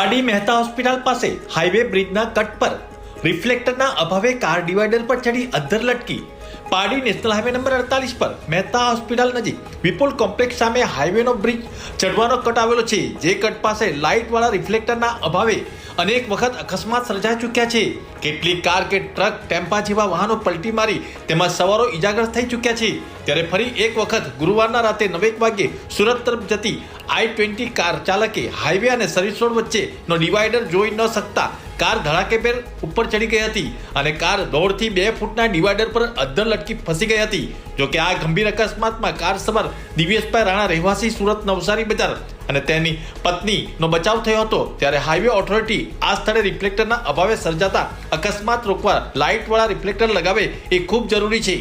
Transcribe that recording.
પાડી મહેતા હોસ્પિટલ પાસે હાઈવે બ્રિજના કટ પર રિફ્લેક્ટરના અભાવે કાર ડિવાઈડર પર ચડી અધ્ધર લટકી. પાડી નેશનલ હાઈવે નંબર અડતાલીસ પર મહેતા હોસ્પિટલ નજીક વિપુલ કોમ્પ્લેક્સ સામે હાઈવેનો બ્રિજ ચડવાનો કટ આવેલો છે. જે કટ પાસે લાઇટવાળા રિફ્લેક્ટરના અભાવે અનેક વખત અકસ્માત સર્જાઈ ચૂક્યા છે. કેટલીક કાર કે ટ્રક ટેમ્પા જેવા વાહનો પલટી મારી તેમાં સવારો ઇજાગ્રસ્ત થઈ ચૂક્યા છે. ત્યારે ફરી એક વખત ગુરુવારના રાતે નવેક વાગ્યે સુરત તરફ જતી આઈ ટ્વેન્ટી કાર ચાલકે હાઈવે અને સર્વિસ રોડ વચ્ચેનો ડિવાઈડર જોઈ ન શકતા કાર ધડાકેભેર ઉપર ચડી ગઈ હતી અને કાર દોઢથી બે ફૂટના ડિવાઈડર પર અદ્ધર લટકી ફસી ગઈ હતી. જો કે આ ગંભીર અકસ્માતમાં કાર સવાર દિવ્યેશભાઈ રાણા રહેવાસી સુરત નવસારી બજાર અને તેની પત્નીનો બચાવ થયો હતો. ત્યારે હાઈવે ઓથોરિટી આ સ્થળે રિફ્લેક્ટરના અભાવે સર્જાતા અકસ્માત રોકવા લાઇટવાળા રિફ્લેક્ટર લગાવે એ ખૂબ જરૂરી છે.